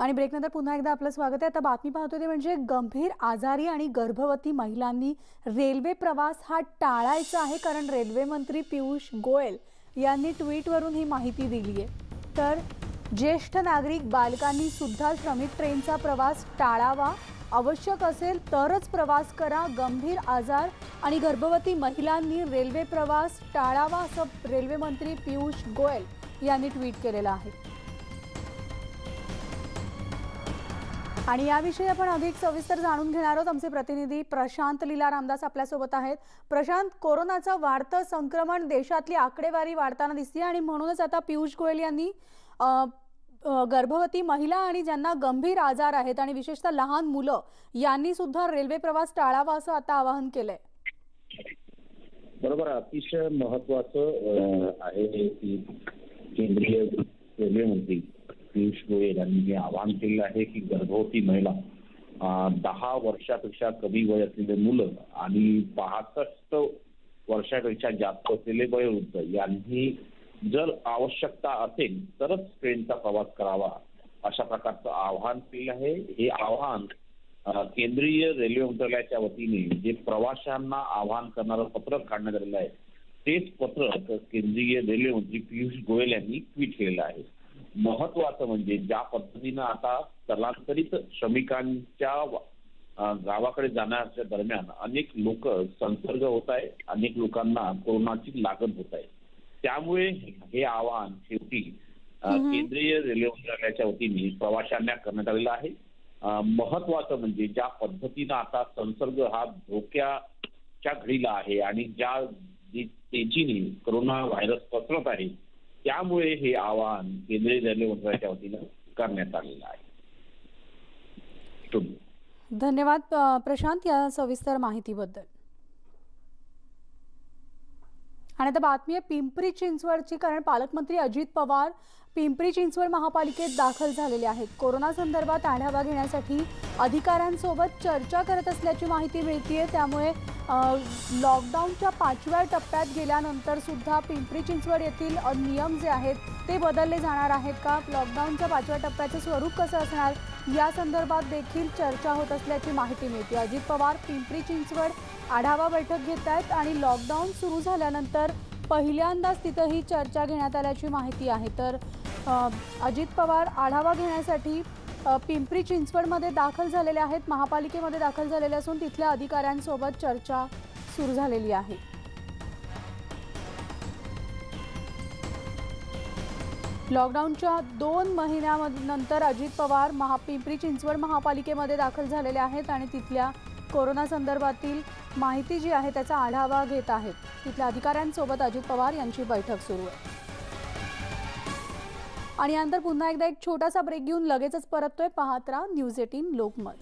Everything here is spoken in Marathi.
आणि ब्रेकनंतर पुन्हा एकदा आपलं स्वागत आहे. आता बातमी पाहतो ते म्हणजे गंभीर आजारी आणि गर्भवती महिलांनी रेल्वे प्रवास हा टाळायचा आहे कारण रेल्वे मंत्री पियुष गोयल यांनी ट्विटवरून ही माहिती दिली आहे. तर ज्येष्ठ नागरिक बालकांनी सुद्धा श्रमिक ट्रेनचा प्रवास टाळावा. आवश्यक असेल तरच प्रवास करा. गंभीर आजार आणि गर्भवती महिलांनी रेल्वे प्रवास टाळावा असं रेल्वे मंत्री पियुष गोयल यांनी ट्विट केलेलं आहे. आणि याविषयी आपण अधिक सविस्तर जाणून घेणार आहोत. आमचे प्रतिनिधी प्रशांत लीला रामदास आपल्यासोबत आहेत. प्रशांत कोरोनाचं वाढतं संक्रमण देशातली आकडेवारी वाढताना दिसते आणि म्हणूनच आता पियुष गोयल यांनी गर्भवती महिला आणि ज्यांना गंभीर आजार आहेत आणि विशेषतः लहान मुलं यांनी सुद्धा रेल्वे प्रवास टाळावा असं आता आवाहन केलंय. बरोबर. अतिशय महत्वाचं आहे केंद्रीय त्यांनी यांनी आवाहन केलेलं आहे की गर्भवती महिला दहा वर्षापेक्षा कमी वय असलेले मुलं आणि पासष्ट वर्षापेक्षा जास्त असलेले वयोवृद्ध यांनी जर आवश्यकता असेल तरच ट्रेनचा प्रवास करावा अशा प्रकारचं आव्हान केलं आहे. हे आव्हान केंद्रीय रेल्वे मंत्रालयाच्या वतीने जे प्रवाशांना आव्हान करणारं पत्रक काढण्यात आलेलं आहे तेच पत्रक केंद्रीय रेल्वे मंत्री पियुष गोयल यांनी ट्विट केलेलं आहे. महत्वाचं म्हणजे ज्या पद्धतीनं आता स्थलांतरित श्रमिकांच्या गावाकडे जाण्याच्या दरम्यान अनेक लोक संसर्ग होत आहे अनेक लोकांना कोरोनाची लागण होत आहे त्यामुळे हे आवाहन शेवटी. केंद्रीय रेल्वे मंत्रालयाच्या वतीने प्रवाशांना करण्यात आलेलं आहे महत्वाचं म्हणजे ज्या पद्धतीनं आता संसर्ग हा धोक्याच्या घडीला आहे आणि ज्या तेजीने कोरोना व्हायरस पसरत आहे त्यामुळे हे आवाहन केंद्रीय रेल्वे मंत्रालयाच्या वतीनं करण्यात आलेलं आहे. तुम्ही. धन्यवाद प्रशांत या सविस्तर माहितीबद्दल. आणि आता बातमी आहे पिंपरी चिंचवडची कारण पालकमंत्री अजित पवार पिंपरी चिंचवड महापालिकेत दाखल झालेले आहेत. कोरोना संदर्भात आढावा घेण्यासाठी अधिकाऱ्यांसोबत चर्चा करत असल्याची माहिती मिळतीये. त्यामुळे लॉकडाऊनच्या पाचव्या टप्प्यात गेल्यानंतर सुद्धा पिंपरी चिंचवड येथील नियम जे आहेत ते बदलले जाणार आहेत का? लॉकडाऊनच्या पाचव्या टप्प्याचं स्वरूप कसं असणार? या संदर्भात देखील चर्चा होत असल्याची माहिती मिळते. अजित पवार पिंपरी चिंचवड आढावा बैठक घेत आहेत आणि लॉकडाऊन सुरू झाल्यानंतर पहिल्यांदाच तिथं ही चर्चा घेण्यात आल्याची माहिती आहे. तर अजित पवार आढावा घेण्यासाठी पिंपरी चिंचवडमध्ये दाखल झालेले आहेत महापालिकेमध्ये दाखल झालेले असून तिथल्या अधिकाऱ्यांसोबत चर्चा सुरू झालेली आहे. लॉकडाऊनच्या दोन महिन्यानंतर अजित पवार महा पिंपरी चिंचवड महापालिकेमध्ये दाखल झालेले आहेत आणि तिथल्या कोरोना संदर्भातील माहिती जी आहे त्याचा आढावा घेत आहेत. तिथल्या अधिकाऱ्यांसोबत अजित पवार यांची बैठक सुरू आहे. आणि यानंतर पुन्हा एकदा एक छोटासा ब्रेक घेऊन लगेचच परततोय पाहत राहा न्यूज एटीन लोकमत.